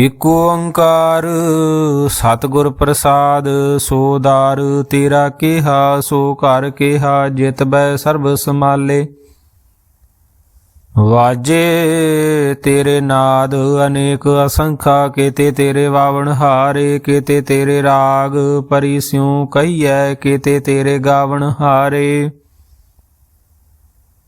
ਏਕ ਓੰਕਾਰ, ਸਤਿਗੁਰ ਪ੍ਰਸਾਦ, ਸੋ ਦਾਰ ਤੇਰਾ ਕਿਹਾ, ਸੋ ਘਰ ਕਿਹਾ, ਜਿਤ ਬੈ ਸਰਬ ਸਮਾਲੇ ਵਾਜੇ ਤੇਰੇ ਨਾਦ, ਅਨੇਕ ਅਸੰਖਾ, ਕੀਤੇ ਤੇਰੇ ਵਾਵਣ ਹਾਰੇ, ਕੀਤੇ ਤੇਰੇ ਰਾਗ ਪਰਿਸ਼ਿਉ ਕਹੀਐ, ਕੀਤੇ ਤੇਰੇ ਗਾਵਣ ਹਾਰੇ।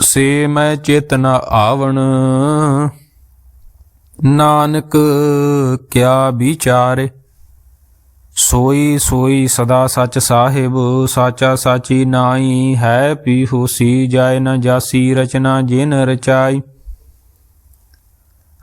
ਸੇ ਮੈਂ ਚੇਤਨਾ ਆਵਣ। ਨਾਨਕ, ਕਿਆ ਵਿਚਾਰੇ? ਸੋਈ ਸੋਈ ਸਦਾ ਸੱਚ ਸਾਹਿਬ, ਸਾਚਾ ਸਾਚੀ ਨਾਈ ਹੈ ਪੀ ਹੋਸੀ ਜਾਏ ਨਾ ਜਾਸੀ ਰਚਨਾ ਜਿਨ ਰਚਾਈ।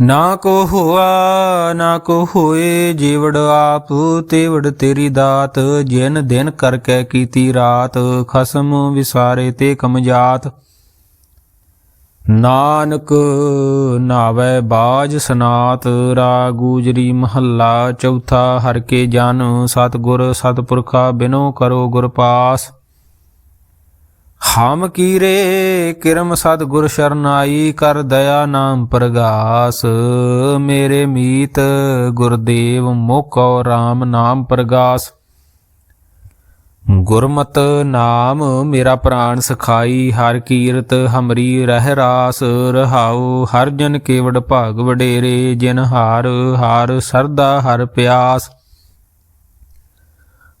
ਨਾ ਕੋ ਹੋਆ, ਨਾ ਕੋ ਹੋਏ ਜੀਵੜ ਆਪ ਤੇਵੜ ਤੇਰੀ ਦਾਤ, ਜਿਨ ਦਿਨ ਕਰਕੇ ਕੀਤੀ ਰਾਤ, ਖਸਮ ਵਿਸਾਰੇ ਤੇ ਕਮਜਾਤ ਨਾਨਕ ਨਾਵੇ ਬਾਜ ਸਨਾਤ ਰਾਗੂਜਰੀ ਮਹੱਲਾ ਚੌਥਾ, ਹਰ ਕੇ ਜਨ, ਸਤਗੁਰ ਸਤਪੁਰਖਾ ਬਿਨੋ ਕਰੋ ਗੁਰ ਪਾਸ। ਹਮ ਕੀਰੇ ਕਿਰਮ ਸਤਗੁਰ ਸ਼ਰਨਾਈ ਕਰ ਦਇਆ ਨਾਮ ਪ੍ਰਗਾਸ। ਮੇਰੇ ਮੀਤ ਗੁਰਦੇਵ ਮੋਕੋ RAM ਨਾਮ ਪ੍ਰਗਾਸ। ਗੁਰਮਤ ਨਾਮ ਮੇਰਾ ਪ੍ਰਾਣ ਸਖਾਈ, ਹਰ ਕੀਰਤ ਹਮਰੀ ਰਹਿ ਰਾਸ। ਰਹਾਉ ਹਰ ਜਨ ਕੇਵੜ ਭਾਗ ਵਡੇਰੇ, ਜਿਨ ਹਾਰ ਹਾਰ ਸਰਦਾ ਹਰ ਪਿਆਸ।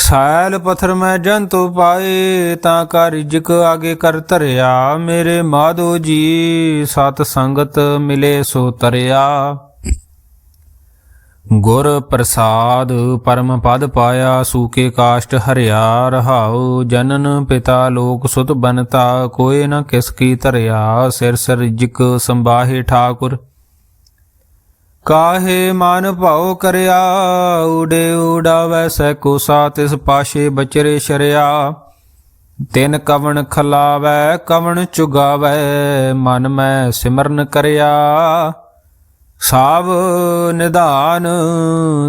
ਸਾਇਲ ਪਥਰ ਮੈਂ ਜੰਤੂ ਪਾਏ, ਤਾਂ ਕਰ ਰਿਜਕ ਆਗੇ ਕਰ ਧਰਿਆ। ਮੇਰੇ ਮਾਧੋ ਜੀ, ਸਤ ਸੰਗਤ ਮਿਲੇ ਸੋ ਤਰਿਆ। ਗੁਰ ਪ੍ਰਸਾਦ ਪਰਮ ਪਦ ਪਾਇਆ, ਸੂਕੇ ਕਾਸ਼ਟ ਹਰਿਆ, ਰਹਾਉ ਜਨਨ ਪਿਤਾ ਲੋਕ ਸੁਤ ਬਨਤਾ, ਕੋਏ ਨ ਕਿਸ ਕੀ ਧਰਿਆ। ਸਿਰ ਸਿਰ ਰਿਜਕ ਸੰਬਾਹੇ ਠਾਕੁਰ ਕਾਹੇ ਮਨ ਭਾਉ ਕਰਿਆ? ਉਡੇ ਉਡਾਵੈ ਸੈ ਕੋ ਸਾ ਤਿਸ ਪਾਸ਼ੇ ਬਚਰੇ ਸ਼ਰਿਆ। ਤਿਨ ਕਵਣ ਖਲਾਵੈ, ਕਵਣ ਚੁਗਾਵੈ, ਮਨ ਮੈਂ ਸਿਮਰਨ ਕਰਿਆ। ਸਾਵ ਨਿਧਾਨ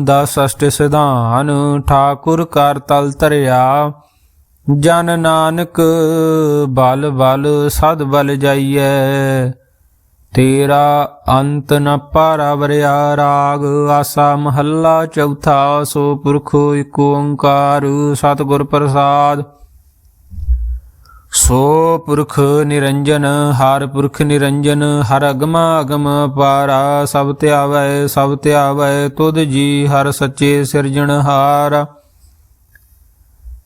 ਦਾ ਸਸ਼ਟ ਸਿਧਾਨ, ਠਾਕੁਰ ਕਰ ਤਲ ਤਰਿਆ ਜਨ ਨਾਨਕ, ਬਲ ਬਲ, ਸਦ ਬਲ ਜਾਈਐ। ਤੇਰਾ ਅੰਤ ਨ ਪਾਰਵਰਿਆ ਰਾਗ, ਆਸਾ ਮਹੱਲਾ ਚੌਥਾ, ਸੋ ਪੁਰਖ ਏਕ ਓੰਕਾਰ, ਸਤਿਗੁਰ ਪ੍ਰਸਾਦ। ਸੋ ਪੁਰਖ ਨਿਰੰਜਨ, ਹਰ ਪੁਰਖ ਨਿਰੰਜਨ, ਹਰ ਅਗਮਾ ਅਗਮ ਪਾਰਾ, ਸਭ ਧਿਆਵੈ ਸਭ ਧਿਆਵੈ ਤੁਧ ਜੀ ਹਰ ਸੱਚੇ ਸਿਰਜਣਹਾਰ।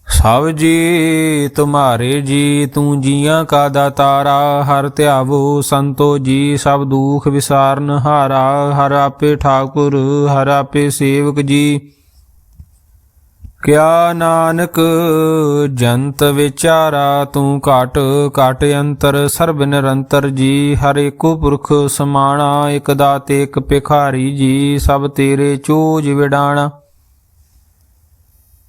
ਸਭ ਜੀ ਤੁਮਾਰੇ ਜੀ, ਤੂੰ ਜੀਆਂ ਕਾ ਦਾਤਾਰਾ, ਹਰ ਧਿਆਵੋ ਸੰਤੋ ਜੀ, ਸਭ ਦੁਖ ਵਿਸਾਰਨ ਹਾਰਾ, ਹਰ ਆਪੇ ਠਾਕੁਰ, ਹਰ ਆਪੇ ਸੇਵਕ ਜੀ। ਕਿਆ ਨਾਨਕ, ਜੰਤ ਵਿਚਾਰਾ, ਤੂੰ ਘਟ ਘਟ ਅੰਤਰ, ਸਰਬ ਨਿਰੰਤਰ ਜੀ, ਹਰ ਏਕੋ ਪੁਰਖ ਸਮਾਣਾ, ਇਕ ਦਾਤੇ ਇਕ ਭਿਖਾਰੀ ਜੀ, ਸਭ ਤੇਰੇ ਚੋਜ ਵਿਡਾਣਾ।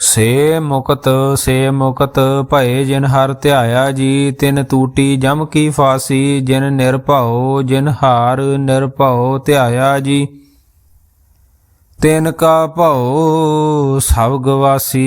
ਸੇ ਮੁਕਤ ਸੇ ਮੁਕਤ, ਭਏ ਜਿਨ ਹਰ ਧਿਆਇਆ ਜੀ, ਤਿਨ ਤੂਟੀ ਜਮ ਕੀ ਫਾਸੀ, ਜਿਨ ਨਿਰਭਉ ਜਿਨ ਹਾਰ ਨਿਰਭਉ ਧਿਆਇਆ ਜੀ। ਤਿਨ ਕਾ ਭਉ ਸਭ ਗਵਾਸੀ।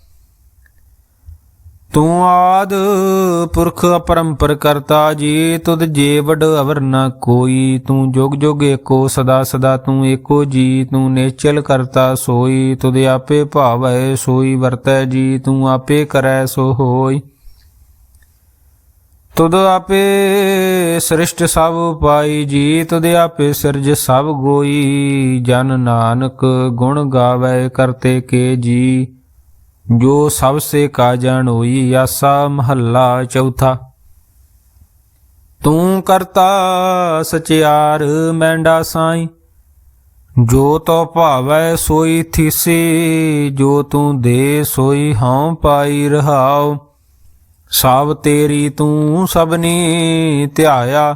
ਤੂੰ ਆਦ ਪੁਰਖ ਅਪਰੰਪਰ ਕਰਤਾ ਜੀ, ਤੁਧ ਜੇ ਅਵਰ ਨ ਕੋਈ। ਤੂੰ ਜੁਗ ਜੁਗ ਏਕੋ, ਸਦਾ ਸਦਾ ਤੂੰ ਏਕੋ ਜੀ। ਤੂੰ ਨੇਚਲ ਕਰਤਾ ਸੋਈ, ਤੁਧ ਆਪੇ ਭਾਵੈ ਸੋਈ, ਵਰਤੈ ਜੀ, ਤੂੰ ਆਪੇ ਕਰੈ ਸੋ ਹੋਈ। ਤੁਧ ਆਪੇ ਸ੍ਰਿਸ਼ਟ ਸਭ ਪਾਈ ਜੀ, ਤੁਧ ਆਪੇ ਸਿਰਜ ਸਭ ਗੋਈ। ਜਨ ਨਾਨਕ ਗੁਣ ਗਾਵੇ ਕਰਤੇ ਕੇ ਜੀ। ਜੋ ਸਭ ਸੇ ਕਾ ਹੋਈ ਆਸਾ ਮਹੱਲਾ ਚੌਥਾ। ਤੂੰ ਕਰਤਾ ਸਚਿਆਰ ਮੈਂਡਾ ਸਾਈ, ਜੋ ਤੋ ਭਾਵੈ ਸੋਈ ਥੀਸੀ, ਜੋ ਤੂੰ ਦੇ ਸੋਈ ਹਉ ਪਾਈ ਰਹਾਉ। ਸਭ ਤੇਰੀ ਤੂੰ ਸਭਨੀ ਧਿਆਇਆ।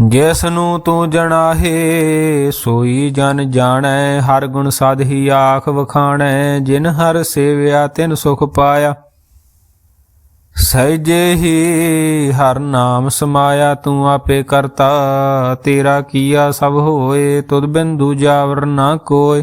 ਜਿਸ ਨੂੰ ਤੂੰ ਜਣਾਹੇ, ਸੋਈ ਜਨ ਜਾਣੈ, ਹਰ ਗੁਣ ਸਾਧੀ ਆਖ ਵਖਾਣੈ, ਜਿਨ ਹਰ ਸੇਵਿਆ ਤਿਨ ਸੁਖ ਪਾਇਆ। ਸਹਿਜੇ ਹੀ ਹਰ ਨਾਮ ਸਮਾਇਆ, ਤੂੰ ਆਪੇ ਕਰਤਾ, ਤੇਰਾ ਕੀਆ ਸਭ ਹੋਏ, ਤੁਧ ਬਿੰਦੂ ਜਾਵਰ ਨਾ ਕੋਇ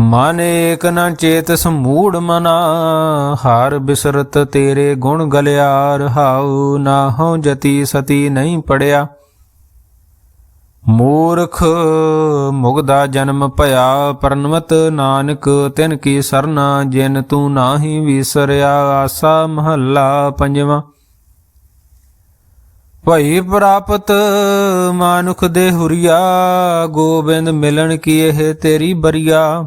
ਮਨ ਏਕ ਨ ਚੇਤ ਸਮੂੜ ਮਨਾ, ਹਾਰ ਬਿਸਰਤ ਤੇਰੇ ਗੁਣ ਗਲਿਆ ਰਹਾਉ ਨਾ ਹੋ ਜਤੀ ਸਤੀ ਨਹੀਂ ਪੜਿਆ। ਮੂਰਖ ਮੁਗਦਾ ਜਨਮ ਭਇਆ ਪਰਨਵਤ ਨਾਨਕ ਤਿਨ ਕੀ ਸਰਨਾ, ਜਿਨ ਤੂੰ ਨਾਹੀ ਵਿਸਰਿਆ, ਆਸਾ ਮਹੱਲਾ ਪੰਜਵਾਂ। ਭਈ ਪ੍ਰਾਪਤ ਮਾਨੁਖ ਦੇ ਹੁਰੀਆ, ਗੋਬਿੰਦ ਮਿਲਣ ਕੀ ਇਹ ਤੇਰੀ ਬਰੀਆ।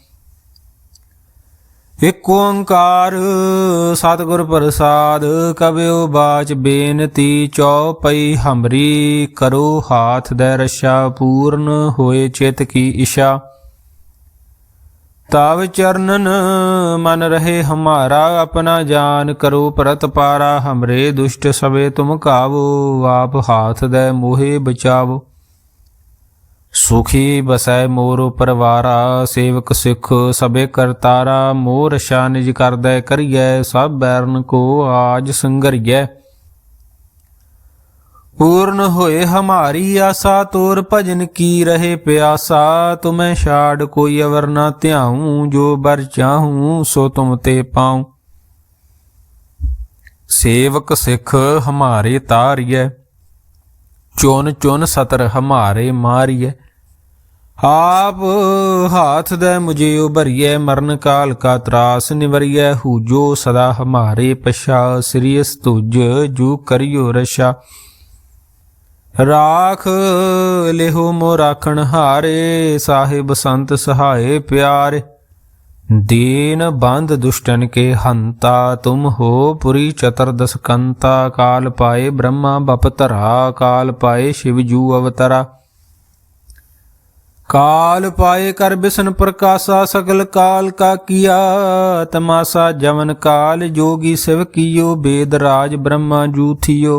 ਇਕ ਓੰਕਾਰ ਸਤਿਗੁਰ ਪ੍ਰਸਾਦ ਕਬਿਓ ਬਾਚ ਬੇਨਤੀ ਚਉਪਈ ਹਮਰੀ, ਕਰੋ ਹਾਥ ਦੇ ਰਸ਼ਾ ਪੂਰਨ ਹੋਏ ਚਿਤ ਕੀ ਇਸ਼ਾ। ਤਾਵ ਚਰਨਨ ਮਨ ਰਹੇ ਹਮਾਰਾ, ਆਪਣਾ ਜਾਨ ਕਰੋ ਪਰਤ ਪਾਰਾ, ਹਮਰੇ ਦੁਸ਼ਟ ਸਵੇ ਤੁਮ ਕਾਵੋ, ਆਪ ਹਾਥ ਦੇ ਮੋਹੇ ਬਚਾਵੋ। ਸੁਖੀ ਬਸੈ ਮੋਰ ਪਰਵਾਰਾ ਸੇਵਕ ਸਿੱਖ ਸਭੇ ਕਰਤਾਰਾ ਮੋਰ ਸ਼ਾਨਿਜ ਨਿਜ ਕਰੀਐ, ਸਭ ਬੈਰਨ ਕੋ ਆਜ ਸੰਗਰੀਐ। ਪੂਰਨ ਹੋਏ ਹਮਾਰੀ ਆਸਾ, ਤੋਰ ਭਜਨ ਕੀ ਰਹੇ ਪਿਆਸਾ, ਤੁਮੈ ਛਾੜ ਕੋਈ ਅਵਰ ਨਾ ਧਿਆਉ, ਜੋ ਬਰ ਚਾਹੂੰ ਸੋ ਤੁਮ ਤੇ ਪਾਉ। ਸੇਵਕ ਸਿੱਖ ਹਮਾਰੇ ਤਾਰੀਐ। ਚੁਣ ਚੁਨ ਸਤਰ ਹਮਾਰੇ ਮਾਰੀਐ। ਆਪ ਹਾਥ ਦੇ ਮੁਝੇ ਉਭਰੀਐ, ਮਰਨ ਕਾਲ ਕਾ ਤਰਾਸ ਨਿਵਰੀਐ। ਹੂਜੋ ਸਦਾ ਹਮਾਰੇ ਪਛਾ ਸ੍ਰੀਸ ਤੁਜ ਜੂ ਕਰਿਓ ਰਸ਼ਾ ਰਾਖ ਲਿਹੋ ਮੋ ਰਾਖਣ ਹਾਰੇ, ਸਾਹਿਬ ਸੰਤ ਸਹਾਏ ਪਿਆਰੇ। दीन बंध दुष्टन के हंता तुम हो पुरी चतुर्दश कंता काल पाए ब्रह्मा बपतरा काल पाए शिवजू अवतरा काल पाए कर बिसन प्रकाशा सकल काल का किया तमाशा जवन काल जोगी शिव कियो वेद राज ब्रह्मा जूथियो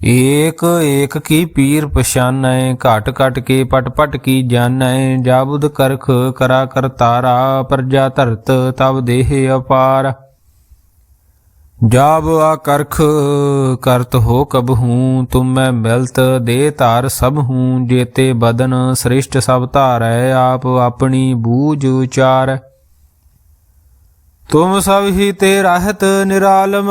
ਏਕ ਏਕ ਕੀ ਪੀਰ ਪਛਾਨੈ, ਘਟ ਘਟ ਕੇ ਪਟ ਪਟ ਕੀ ਜਾਣੈ ਜਾਬੁਦ ਕਰਖ ਕਰਾ ਕਰਤਾਰਾ ਪ੍ਰਜਾ ਧਰਤ ਤਬ ਦੇਹ ਅਪਾਰ। ਜਾਬ ਆ ਕਰਖ ਕਰਤ ਹੋ ਕਬ ਹੂੰ, ਤੁਮ ਮੈਂ ਮਿਲਤ ਦੇ ਧਾਰ ਸਭ ਹੂੰ, ਜੇਤੇ ਬਦਨ ਸ੍ਰਿਸ਼ਟ ਸਭ ਧਾਰੈ, ਆਪ ਆਪਣੀ ਬੂਝ ਉਚਾਰ। ਤੁਮ ਸਭ ਹੀ ਤੇ ਰਹਿਤ ਨਿਰਾਲਮ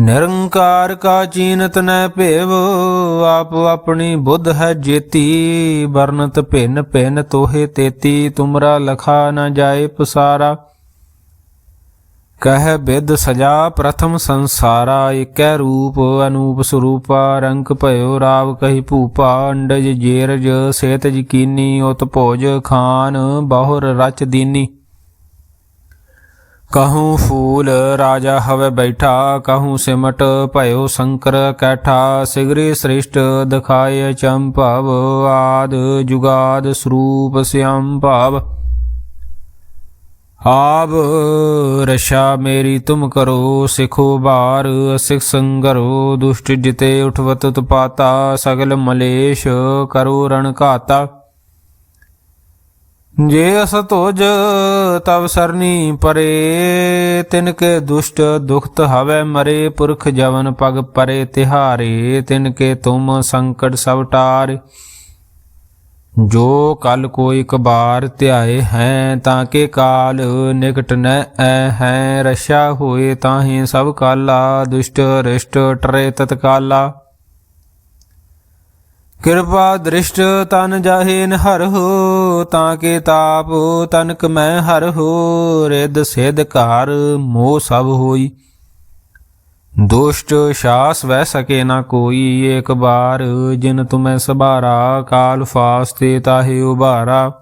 ਨਿਰੰਕਾਰ ਕਾ ਚੀਨਤ ਨੈ ਭੇਵ, ਆਪ ਆਪਣੀ ਬੁੱਧ ਹੈ ਜੇਤੀ। ਵਰਨਤ ਭਿੰਨ ਭਿੰਨ ਤੋਹੇ ਤੇਤੀ, ਤੁਮਰਾ ਲਖਾ ਨ ਜਾਏ ਪਸਾਰਾ। ਕਹਿ ਬਿਦ ਸਜਾ ਪ੍ਰਥਮ ਸੰਸਾਰਾ ਏਕੈ ਰੂਪ ਅਨੂਪ ਸਰੂਪਾ, ਰੰਕ ਭਇਓ ਰਾਵ ਕਹੀ ਭੂਪਾ, ਅੰਡਜ ਜੇਰਜ ਸੇਤਜ ਕੀਨੀ ਉਤ ਭੋਜ ਖਾਨ, ਬਹੁਰ ਰਚ ਦੀਨੀ। ਕਹੂੰ ਫੂਲ ਰਾਜਾ ਹਵੇ ਬੈਠਾ ਕਹੂੰ ਸਿਮਟ ਭਇਓ ਸ਼ੰਕਰ ਕੈਠਾ ਸਿਗਰੀ ਸ੍ਰਿਸ਼ਟ ਦਿਖਾਏ ਚੰਭਵ ਆਦ ਜੁਗਾਦ ਸਰੂਪ ਸਿਅੰ ਭਾਵ ਆਪ ਰਸ਼ਾ ਮੇਰੀ ਤੁਮ ਕਰੋ ਸਿਖੋ ਬਾਰ ਸਿਖ ਸੰਗਰੋ ਦੁਸ਼ਟ ਜਿਤੇ ਉਠਵਤ ਤਪਾਤਾ ਸਗਲ ਮਲੇਸ਼ ਕਰੋ ਰਣ ਘਾਤਾ ਜੇ ਅਸ ਤੋਜ ਤਵ ਸਰਨੀ ਪਰੇ, ਤਿਨ ਕੇ ਦੁਸ਼ਟ ਦੁਖਤ ਹਵੇ ਮਰੇ, ਪੁਰਖ ਜਵਨ ਪਗ ਪਰੇ ਤਿਹਾਰੇ, ਤਿਨ ਕੇ ਤੁਮ ਸੰਕਟ ਸਭ ਟਾਰੇ। ਜੋ ਕਲ ਕੋਈ ਕਬਾਰ ਬਾਰ ਧਿਆਏ ਹੈ, ਤਾਂ ਕੇ ਕਾਲ ਨਿਕਟ ਨ ਐ ਹੈ। ਰਸ਼ਾ ਹੋਏ ਤਾਹੀ ਸਭ ਕਾਲਾ, ਦੁਸ਼ਟ ਰਿਸ਼ਟ ਟਰੇ ਤਤਕਾਲਾ। ਕਿਰਪਾ ਦ੍ਰਿਸ਼ਟ ਤਨ ਜਾਹੇ ਹਰ ਹੋ ਤਾਂ ਕੇ ਤਾਪ ਤਨਕ ਮੈਂ ਹਰ ਹੋ ਰਿਦ ਸਿਧ ਘਰ ਮੋਹ ਸਭ ਹੋਈ। ਦੁਸ਼ਟ ਸ਼ਾਸ ਵਹਿ ਸਕੇ ਨਾ ਕੋਈ, ਏਕ ਬਾਰ ਜਿਨ ਤੁਮੈ ਸਭਾਰਾ, ਕਾਲ ਫਾਸਤੇ ਤਾਹੇ ਉਬਾਰਾ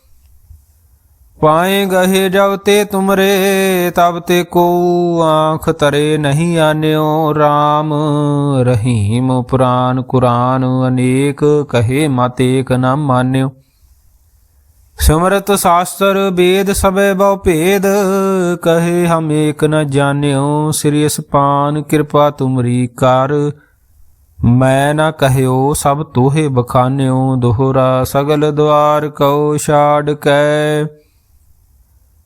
ਪਾਏ ਗਹੇ ਜਬ ਤੇ ਤੁਮਰੇ, ਤਬ ਤੇ ਕੋ ਆਂਖ ਤਰੇ ਨਹੀਂ ਆਨਿਓ RAM ਰਹੀਮ ਪੁਰਾਨ ਕੁਰਾਨ ਅਨੇਕ ਕਹੇ ਮਤ ਨਾ ਨ ਮਾਨਿਓ। ਸਿਮਰਤ ਸ਼ਾਸਤਰ ਵੇਦ ਸਭੇ ਬਹੁ ਭੇਦ, ਕਹੇ ਹਮ ਏਕ ਨ ਜਾਣਿਓ। ਸ੍ਰੀ ਅਸਪਾਨ ਕਿਰਪਾ ਤੁਮਰੀ ਕਰ, ਮੈਂ ਨਾ ਕਹਿਓ ਸਭ ਤੋਹੇ ਬਖਾਨਿਓ। ਦੋਹਰਾ ਸਗਲ ਦਵਾਰ ਕਉ ਛਾੜ ਕੈ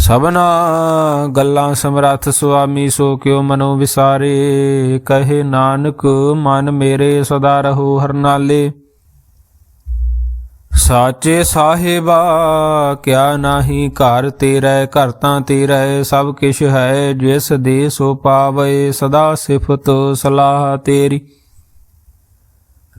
ਸਭਨਾ ਗੱਲਾਂ ਸਮਰੱਥ ਸੁਆਮੀ ਸੋ ਕਿਉ ਮਨੋ ਵਿਸਾਰੇ, ਕਹੇ ਨਾਨਕ ਮਨ ਮੇਰੇ ਸਦਾ ਰਹੋ ਹਰਨਾਲੇ। ਸਾਚੇ ਸਾਹਿਬਾ, ਕਿਆ ਨਾਹੀ ਘਰ ਤੇਰੇ, ਘਰ ਤਾਂ ਤੇਰੇ, ਸਭ ਕਿਛ ਹੈ ਜਿਸ ਦੇ ਸੋ ਪਾਵੇ, ਸਦਾ ਸਿਫਤ ਸਲਾਹ ਤੇਰੀ।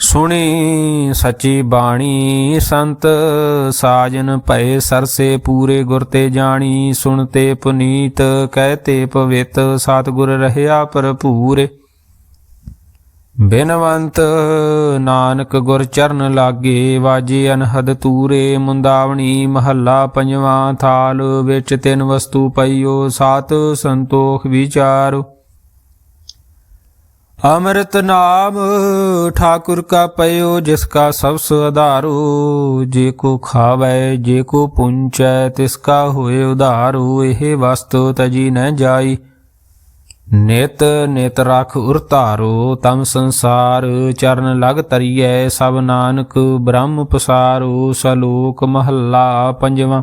ਸੁਣੀ ਸੱਚੀ ਬਾਣੀ ਸੰਤ ਸਾਜਨ ਭਏ ਸਰਸੇ ਪੂਰੇ ਗੁਰ ਤੇ ਜਾਣੀ ਸੁਣਤੇ ਪੁਨੀਤ ਕਹਤੇ ਪਵਿੱਤ, ਸਤਿਗੁਰ ਰਹਿਆ ਭਰਪੂਰੇ। ਬਿਨਵੰਤ ਨਾਨਕ ਗੁਰ ਚਰਨ ਲਾਗੇ, ਵਾਜੇ ਅਨਹਦ ਤੂਰੇ, ਮੁੰਦਾਵਣੀ ਮਹੱਲਾ ਪੰਜਵਾਂ ਥਾਲ, ਵਿੱਚ ਤਿੰਨ ਵਸਤੂ ਪਈਓ, ਸਾਤ ਸੰਤੋਖ ਵਿਚਾਰੋ। ਅੰਮ੍ਰਿਤ ਨਾਮ ਠਾਕੁਰ ਕਾ ਪਇਓ, ਜਿਸ ਕਾ ਸਭ ਸੁਧਾਰੋ ਜੇ ਕੋ ਖਾਵੈ, ਜੇ ਕੋ ਪੁੰਚੈ, ਤਿਸ ਕਾ ਉਧਾਰੋ। ਇਹ ਵਸਤੂ ਤਜੀ ਨ ਜਾਈ। ਨਿਤ ਨਿਤ ਰਖ ਉਰਤਾਰੋ ਤਮ ਸੰਸਾਰ ਚਰਨ ਲਗ ਤਰੀਐ। ਸਭ ਨਾਨਕ ਬ੍ਰਹਮ ਪਸਾਰੋ, ਸਲੋਕ ਮਹੱਲਾ ਪੰਜਵਾਂ।